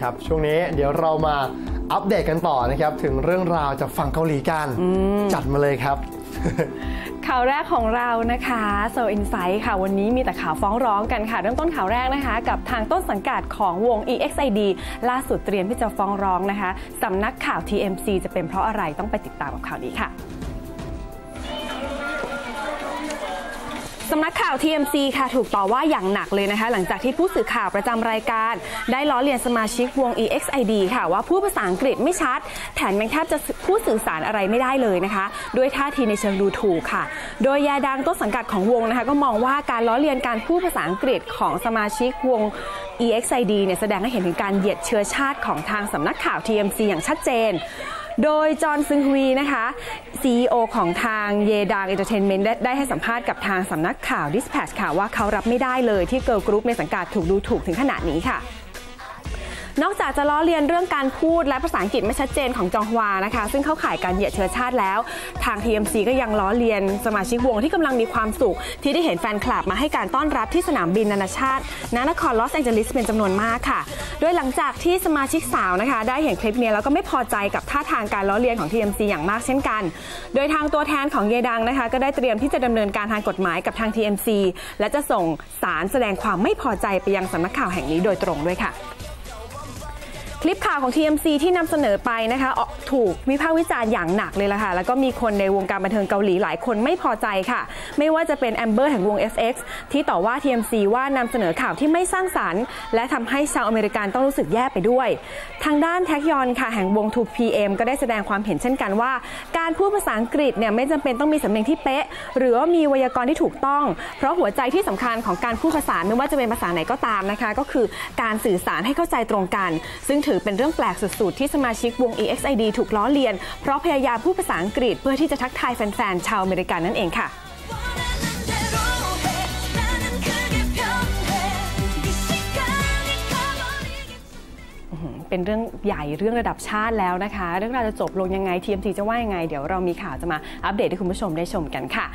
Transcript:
ครับ ช่วงนี้เดี๋ยวเรามาอัปเดตกันต่อนะครับ ถึงเรื่องราวจากฝั่งเกาหลีกัน จัดมาเลยครับ ข่าวแรกของเรานะคะโซอินไซ h ์ค่ะ วันนี้มีแต่ข่าวฟ้องร้องกันค่ะ เริ่มต้นข่าวแรกนะคะ กับทางต้นสังกัดของวง EXID ล่าสุดเตรียมที่จะฟ้องร้องนะคะสำนักข่าว TMC จะเป็นเพราะอะไรต้องไปติดตามกับข่าวนี้ค่ะ สำนักข่าว TMC ค่ะถูกต่อว่าอย่างหนักเลยนะคะ หลังจากที่ผู้สื่อข่าวประจำรายการ ได้ล้อเลียนสมาชิกวง EXID ค่ะ ว่าพูดภาษาอังกฤษไม่ชัด แถมยังแทบจะพูดสื่อสารอะไรไม่ได้เลยนะคะ ด้วยท่าทีในเชิงดูถูกค่ะ โดยยาดังต้นสังกัดของวงนะคะ ก็มองว่าการล้อเลียนการพูดภาษาอังกฤษของสมาชิกวง EXID เนี่ยแสดงให้เห็นถึงการเหยียดเชื้อชาติของทางสำนักข่าว TMC อย่างชัดเจน โดยจอห์นซึงฮวีนะคะ CEO ของทางเยดางเอนเตอร์เทนเมนต์ได้ให้สัมภาษณ์กับทางสำนักข่าว Dispatch ค่ะว่าเขารับไม่ได้เลยที่เกิร์ลกรุ๊ปในสังกัดถูกดูถูกถึงขนาดนี้ค่ะ นอกจากจะล้อเลียนเรื่องการพูดและภาษาอังกฤษไม่ชัดเจนของจองฮวานะคะ ซึ่งเข้าข่ายการเหยียดเชื้อชาติแล้ว ทาง TMC ก็ยังล้อเลียนสมาชิกวงที่กำลังมีความสุข ที่ได้เห็นแฟนคลับมาให้การต้อนรับที่สนามบินนานาชาติณนครลอสแองเจลิสเป็นจำนวนมากค่ะ โดยหลังจากที่สมาชิกสาวนะคะ ได้เห็นคลิปนี้แล้วก็ไม่พอใจกับท่าทางการล้อเลียนของ TMC อย่างมากเช่นกัน โดยทางตัวแทนของเยดังนะคะ ก็ได้เตรียมที่จะดำเนินการทางกฎหมายกับทาง TMC และจะส่งสารแสดงความไม่พอใจไปยังสำนักข่าวแห่งนี้โดยตรงด้วยค่ะ คลิปข่าวของ TMC ที่นำเสนอไปนะคะออกถูกวิพากษ์วิจารณ์อย่างหนักเลยล่ะค่ะ แล้วก็มีคนในวงการบันเทิงเกาหลีหลายคนไม่พอใจค่ะ ไม่ว่าจะเป็นแอมเบอร์แห่งวง FX ที่ต่อว่า TMC ว่านำเสนอข่าวที่ไม่สร้างสรรค์ และทำให้ชาวอเมริกันต้องรู้สึกแย่ไปด้วย ทางด้านแท็กยอนค่ะแห่งวง 2PM ก็ได้แสดงความเห็นเช่นกันว่า การพูดภาษาอังกฤษเนี่ยไม่จำเป็นต้องมีสำเนียงที่เป๊ะ หรือว่ามีไวยากรณ์ที่ถูกต้อง เพราะหัวใจที่สำคัญของการพูดภาษาไม่ว่าจะเป็นภาษาไหนก็ตามนะคะ ก็คือการสื่อสารให้เข้าใจตรงกัน ซึ่งถือเป็นเรื่องแปลกสุดๆ ที่สมาชิกวง EXID ถูกล้อเลียน เพราะพยายามพูดภาษาอังกฤษเพื่อที่จะทักทายแฟนๆ ชาวอเมริกันนั่นเองค่ะเป็นเรื่องใหญ่เรื่องระดับชาติแล้วนะคะ เรื่องราวจะจบลงยังไง TMC จะว่ายังไง เดี๋ยวเรามีข่าวจะมาอัปเดตให้คุณผู้ชมได้ชมกันค่ะ